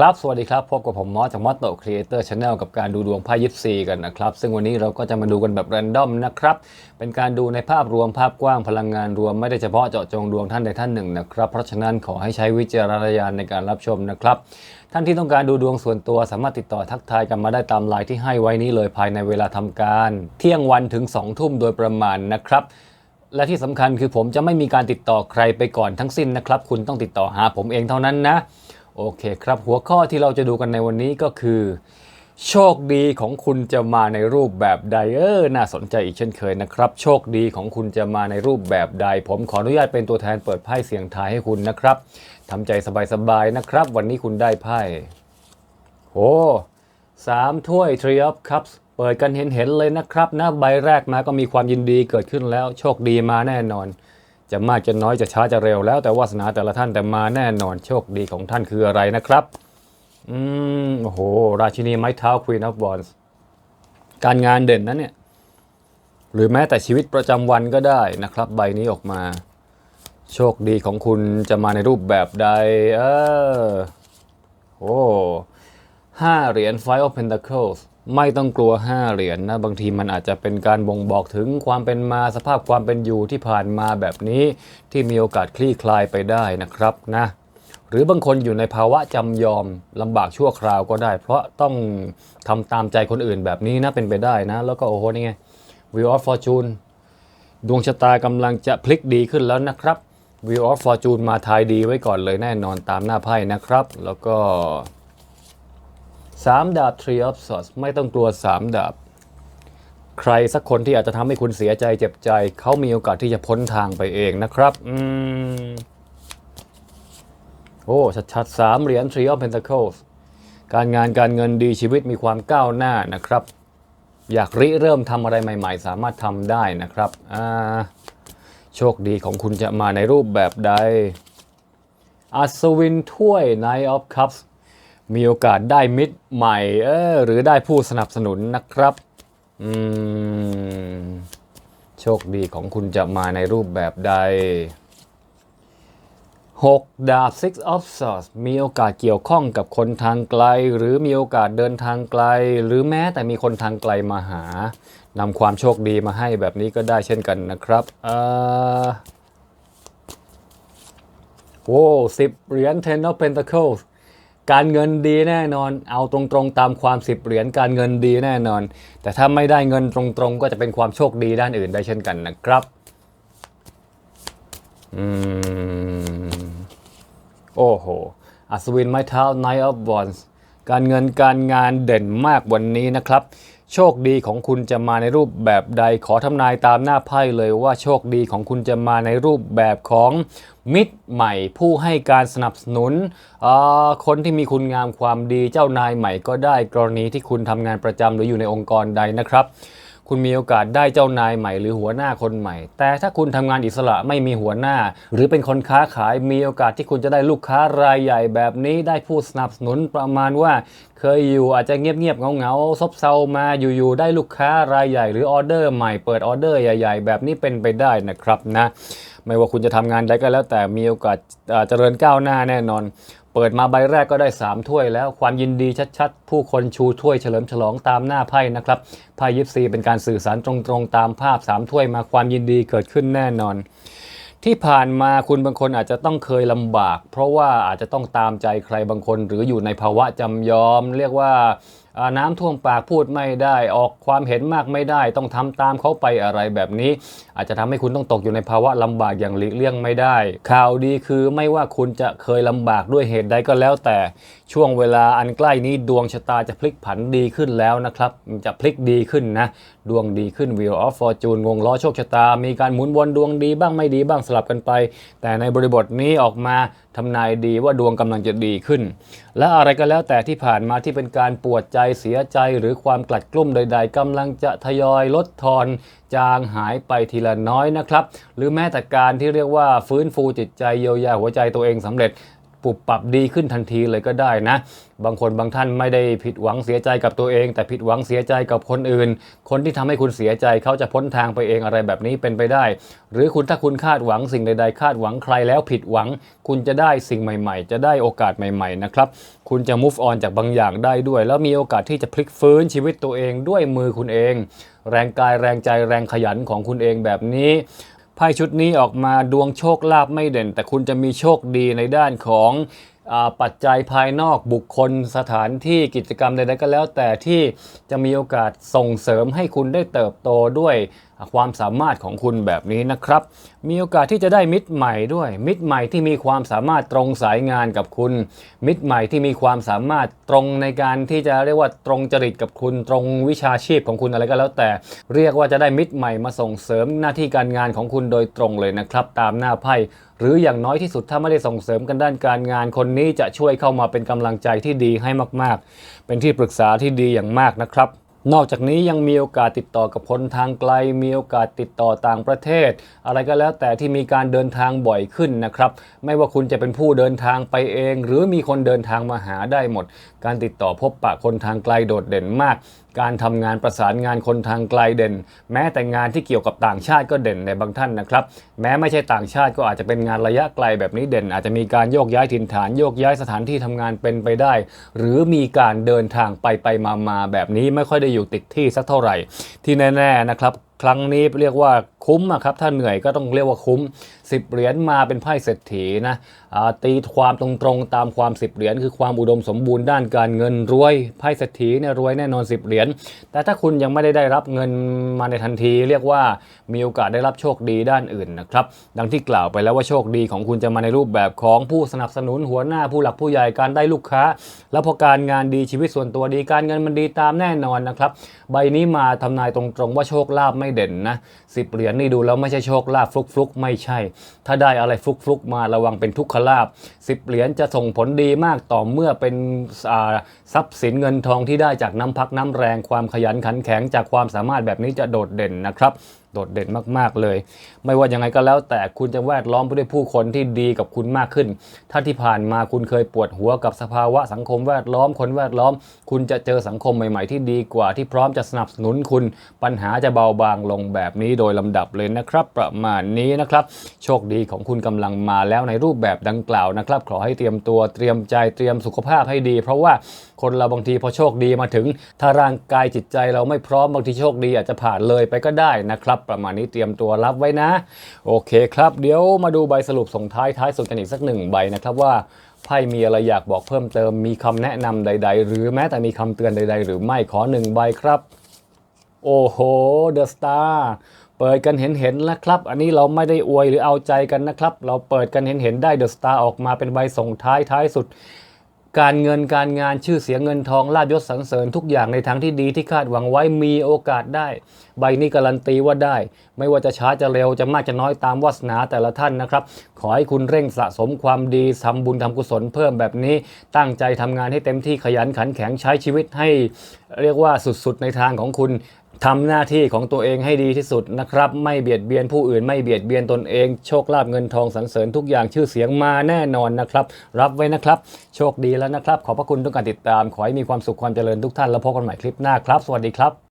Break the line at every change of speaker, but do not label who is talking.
ครับ สวัสดีครับ พบกับผมมอสจากมอสโตครีเอเตอร์ชาแนลกับการดูดวงไพ่ยิปซีกันนะครับ ซึ่งวันนี้เราก็จะมาดูกันแบบแรนดอมนะครับ เป็นการดูในภาพรวมภาพกว้างพลังงานรวมไม่ได้เฉพาะเจาะจงดวงท่านใดท่านหนึ่งนะครับ เพราะฉะนั้นขอให้ใช้วิจารณญาณในการรับชมนะครับ ท่านที่ต้องการดูดวงส่วนตัวสามารถติดต่อทักทายกันมาได้ตามไลน์ที่ให้ไว้นี้เลยภายในเวลาทำการ เที่ยงวันถึง2ทุ่มโดยประมาณนะครับและที่สำคัญคือผมจะไม่มีการติดต่อใครไปก่อนทั้งสิ้นนะครับ คุณต้องติดต่อหาผมเองเท่านั้นนะ โอเคครับหัวข้อที่เราจะดูกันในวันนี้ก็คือ โชคดีของคุณจะมาในรูปแบบใดเออน่าสนใจอีกเช่นเคยนะครับ โชคดีของคุณจะมาในรูปแบบใด ผมขออนุญาตเป็นตัวแทนเปิดไพ่เสียงทายให้คุณนะครับทำใจสบายๆนะครับ วันนี้คุณได้ไพ่โอ้สามถ้วย Three of Cups เปิดกันเห็นๆเลยนะครับนะใบแรกมาก็มีความยินดีเกิดขึ้นแล้ว โชคดีมาแน่นอน จะมากจะน้อยจะช้าจะเร็วแล้ว แต่วาสนาแต่ละท่านแต่มาแน่นอนโชคดีของท่านคืออะไรนะครับ อืมโอ้โห ราชินีไม้เท้า Queen of Wands การงานเด่นนะเนี่ย หรือแม้แต่ชีวิตประจำวันก็ได้นะครับ ใบนี้ออกมา โชคดีของคุณจะมาในรูปแบบใด เออโอ้ห้าเหรียญ Five of Pentacles ไม่ต้องกลัวห้าเหรียญนะบางทีมันอาจจะเป็นการบ่งบอกถึงความเป็นมาสภาพความเป็นอยู่ที่ผ่านมาแบบนี้ ที่มีโอกาสคลี่คลายไปได้นะครับนะหรือบางคนอยู่ในภาวะจำยอมลำบากชั่วคราวก็ได้ เพราะต้องทำตามใจคนอื่นแบบนี้นะเป็นไปได้นะ แล้วก็โอ้โหนี่ไง Wheel of Fortune ดวงชะตากำลังจะพลิกดีขึ้นแล้วนะครับ Wheel of Fortune มาทายดีไว้ก่อนเลยแน่นอนตามหน้าไพ่นะครับ แล้วก็ 3ดาบ Tree of Swords ไม่ต้องกลัว3ดาบ ใครสักคนที่อาจจะทำให้คุณเสียใจเจ็บใจ เขามีโอกาสที่จะพ้นทางไปเองนะครับ อืม โอ้ ชัดๆสามเหรียญ Tree of Pentacles การงานการเงินดีชีวิตมีความก้าวหน้านะครับ อยากริเริ่มทำอะไรใหม่ ๆ สามารถทำได้นะครับ อ่า โชคดีของคุณจะมาในรูปแบบใด อัศวินถ้วย Knight of Cups มีโอกาสได้มิตรใหม่เออหรือได้ผู้สนับสนุนนะครับอืมโชคดีของคุณจะมาในรูปแบบใด 6 ดาบ Six of Swords มีโอกาสเกี่ยวข้องกับคนทางไกล หรือมีโอกาสเดินทางไกล หรือแม้แต่มีคนทางไกลมาหานำความโชคดีมาให้แบบนี้ก็ได้เช่นกันนะครับเอ่อโว้สิบเหรียญ Ten of Pentacles การเงินดีแน่นอน เอาตรงๆตามความสิบเหรียญการเงินดีแน่นอน แต่ถ้าไม่ได้เงินตรงๆ ก็จะเป็นความโชคดีด้านอื่นได้เช่นกันนะครับอืมโอ้โหอัศวินไม้เท้า Knight of Wands การเงินการงานเด่นมากวันนี้นะครับ โชคดีของคุณจะมาในรูปแบบใดขอทำนายตามหน้าไพ่เลยว่าโชคดีของคุณจะมาในรูปแบบของมิตรใหม่ผู้ให้การสนับสนุน คนที่มีคุณงามความดีเจ้านายใหม่ก็ได้กรณีที่คุณทำงานประจำหรืออยู่ในองค์กรใดนะครับ คุณมีโอกาสได้เจ้านายใหม่หรือหัวหน้าคนใหม่ แต่ถ้าคุณทำงานอิสระไม่มีหัวหน้า หรือเป็นคนค้าขายมีโอกาสที่คุณจะได้ลูกค้ารายใหญ่แบบนี้ได้ผู้สนับสนุนประมาณว่า เคยอยู่อาจจะเงียบๆเงาๆซบเซามาอยู่ๆได้ลูกค้ารายใหญ่ หรือออเดอร์ใหม่เปิดออเดอร์ใหญ่ ๆ แบบนี้เป็นไปได้นะครับนะไม่ว่าคุณจะทำงานใดก็แล้วแต่มีโอกาสเจริญก้าวหน้าแน่นอน เปิดมาใบแรกก็ได้ 3 ถ้วยแล้วความยินดีชัดๆ ผู้คนชูถ้วยเฉลิมฉลองตามหน้าไพ่นะครับไพ่ยิปซีเป็นการสื่อสารตรงๆ ตามภาพ 3 ถ้วยมาความยินดีเกิดขึ้นแน่นอน ที่ผ่านมาคุณบางคนอาจจะต้องเคยลำบาก เพราะว่าอาจจะต้องตามใจใครบางคน หรืออยู่ในภาวะจำยอม เรียกว่า น้ำท่วมปากพูดไม่ได้ออกความเห็นมากไม่ได้ ต้องทำตามเขาไปอะไรแบบนี้ อาจจะทำให้คุณต้องตกอยู่ในภาวะลำบากอย่างหลีกเลี่ยงไม่ได้ ข่าวดีคือไม่ว่าคุณจะเคยลำบากด้วยเหตุใดก็แล้วแต่ช่วงเวลาอันใกล้นี้ดวงชะตาจะพลิกผันดีขึ้นแล้วนะครับ จะพลิกดีขึ้นนะ ดวงดีขึ้น Wheel of Fortune วงล้อโชคชะตา มีการหมุนวนดวงดีบ้างไม่ดีบ้างสลับกันไป แต่ในบริบทนี้ออกมาทำนายดีว่าดวงกำลังจะดีขึ้น และอะไรก็แล้วแต่ที่ผ่านมาที่เป็นการปวดใจเสียใจหรือความกลัดกลุ้มใด ๆกำลังจะทยอยลดทอนจางหายไปทีละน้อยนะครับ หรือแม้แต่การที่เรียกว่าฟื้นฟูจิตใจเยียวยาหัวใจตัวเองสำเร็จ ปปุบปรับดีขึ้นทันทีเลยก็ได้นะ บางคนบางท่านไม่ได้ผิดหวังเสียใจกับตัวเอง แต่ผิดหวังเสียใจกับคนอื่น คนที่ทำให้คุณเสียใจเขาจะพ้นทางไปเองอะไรแบบนี้เป็นไปได้ หรือคุณถ้าคุณคาดหวังสิ่งใดๆ คาดหวังใครแล้วผิดหวัง คุณจะได้สิ่งใหม่ ๆ จะได้โอกาสใหม่ๆนะครับคุณจะ move on จากบางอย่างได้ด้วย แล้วมีโอกาสที่จะพลิกฟื้นชีวิตตัวเองด้วยมือคุณเอง แรงกายแรงใจแรงขยันของคุณเองแบบนี้ ไพ่ชุดนี้ออกมาดวงโชคลาภไม่เด่น แต่คุณจะมีโชคดีในด้านของปัจจัยภายนอกบุคคลสถานที่กิจกรรมใดๆก็แล้ว แต่ที่จะมีโอกาสส่งเสริมให้คุณได้เติบโตด้วย ความสามารถของคุณแบบนี้นะครับ มีโอกาสที่จะได้มิตรใหม่ด้วย มิตรใหม่ที่มีความสามารถตรงสายงานกับคุณ มิตรใหม่ที่มีความสามารถตรงในการที่จะเรียกว่าตรงจริตกับคุณตรงวิชาชีพของคุณอะไรก็แล้วแต่ เรียกว่าจะได้มิตรใหม่มาส่งเสริมหน้าที่การงานของคุณโดยตรงเลยนะครับ ตามหน้าไพ่หรืออย่างน้อยที่สุดถ้าไม่ได้ส่งเสริมกันด้านการงานคนนี้จะช่วยเข้ามาเป็นกำลังใจที่ดีให้มาก ๆ เป็นที่ปรึกษาที่ดีอย่างมากนะครับ นอกจากนี้ยังมีโอกาสติดต่อกับคนทางไกล มีโอกาสติดต่อต่างประเทศ อะไรก็แล้วแต่ที่มีการเดินทางบ่อยขึ้นนะครับ ไม่ว่าคุณจะเป็นผู้เดินทางไปเอง หรือมีคนเดินทางมาหาได้หมด การติดต่อพบปะคนทางไกลโดดเด่นมาก การทำงานประสานงานคนทางไกลเด่น แม้แต่งานที่เกี่ยวกับต่างชาติก็เด่นในบางท่านนะครับ แม้ไม่ใช่ต่างชาติก็อาจจะเป็นงานระยะไกลแบบนี้เด่น อาจจะมีการโยกย้ายถิ่นฐานโยกย้ายสถานที่ทำงานเป็นไปได้ หรือมีการเดินทางไปไปมามาแบบนี้ไม่ค่อยได้อยู่ติดที่สักเท่าไหร่ ที่แน่ ๆนะครับ ครั้งนี้เรียกว่า คุ้มอะครับถ้าเหนื่อยก็ต้องเรียกว่าคุ้ม 10 เหรียญมาเป็นไพ่เศรษฐีนะตีความตรงๆตามความ 10 เหรียญคือความอุดมสมบูรณ์ด้านการเงินรวยไพ่เศรษฐีเนี่ยรวยแน่นอน 10 เหรียญแต่ถ้าคุณยังไม่ได้ได้รับเงินมาในทันที เรียกว่ามีโอกาสได้รับโชคดีด้านอื่นนะครับดังที่กล่าวไปแล้วว่าโชคดีของคุณจะมาในรูปแบบของผู้สนับสนุนหัวหน้าผู้หลักผู้ใหญ่การได้ลูกค้า แล้วพอการงานดีชีวิตส่วนตัวดีการเงินมันดีตามแน่นอนนะครับใบนี้มาทำนายตรงๆว่าโชคลาภไม่เด่นนะสิบเหรียญนี่ดูแล้วไม่ใช่โชคลาภฟลุกฟลุกไม่ใช่ ถ้าได้อะไรฟลุกฟลุกมาระวังเป็นทุกขลาภสิบเหรียญจะส่งผลดีมากต่อเมื่อเป็นทรัพย์สินเงินทองที่ได้จากน้ำพักน้ำแรงความขยันขันแข็งจากความสามารถแบบนี้จะโดดเด่นนะครับ โดดเด่นมาก ๆ เลย ไม่ว่ายังไงก็แล้วแต่คุณจะแวดล้อมไปด้วยผู้คนที่ดีกับคุณมากขึ้น ถ้าที่ผ่านมาคุณเคยปวดหัวกับสภาวะสังคมแวดล้อมคนแวดล้อม คุณจะเจอสังคมใหม่ ๆ ที่ดีกว่าที่พร้อมจะสนับสนุนคุณ ปัญหาจะเบาบางลงแบบนี้โดยลำดับเลยนะครับ ประมาณนี้นะครับ โชคดีของคุณกำลังมาแล้วในรูปแบบดังกล่าวนะครับ ขอให้เตรียมตัวเตรียมใจเตรียมสุขภาพให้ดี เพราะว่าคนเราบางทีพอโชคดีมาถึงถ้าร่างกายจิตใจเราไม่พร้อมบางทีโชคดีอาจจะผ่านเลยไปก็ได้นะครับประมาณนี้เตรียมตัวรับไว้นะ โอเคครับ เดี๋ยวมาดูใบสรุปส่งท้ายท้ายสุดกันอีกสักหนึ่งใบนะครับว่าไพ่มีอะไรอยากบอกเพิ่มเติม มีคำแนะนำใด ๆ หรือแม้แต่มีคำเตือนใด ๆ หรือไม่ขอหนึ่งใบครับ โอ้โหเดอะสตาร์เปิดกันเห็นเห็นๆแล้วครับ อันนี้เราไม่ได้อวยหรือเอาใจกันนะครับ เราเปิดกันเห็นเห็นๆได้เดอะสตาร์ออกมาเป็นใบส่งท้ายท้ายสุด การเงินการงานชื่อเสียงเงินทองลาบยศสรรเสริญทุกอย่างในทางที่ดีที่คาดหวังไว้มีโอกาสได้ ใบนี้การันตีว่าได้ ไม่ว่าจะช้าจะเร็วจะมากจะน้อยตามวาสนาแต่ละท่านนะครับ ขอให้คุณเร่งสะสมความดีทำบุญทำกุศลเพิ่มแบบนี้ ตั้งใจทำงานให้เต็มที่ขยันขันแข็งใช้ชีวิตให้ เรียกว่าสุดๆในทางของคุณ ทำหน้าที่ของตัวเองให้ดีที่สุดนะครับ ไม่เบียดเบียนผู้อื่นไม่เบียดเบียนตนเอง โชคลาภเงินทองสรรเสริญทุกอย่างชื่อเสียงมาแน่นอนนะครับ รับไว้นะครับ โชคดีแล้วนะครับ ขอบพระคุณทุกการติดตาม ขอให้มีความสุขความเจริญทุกท่านแล้วพบกันใหม่คลิปหน้าครับ สวัสดีครับ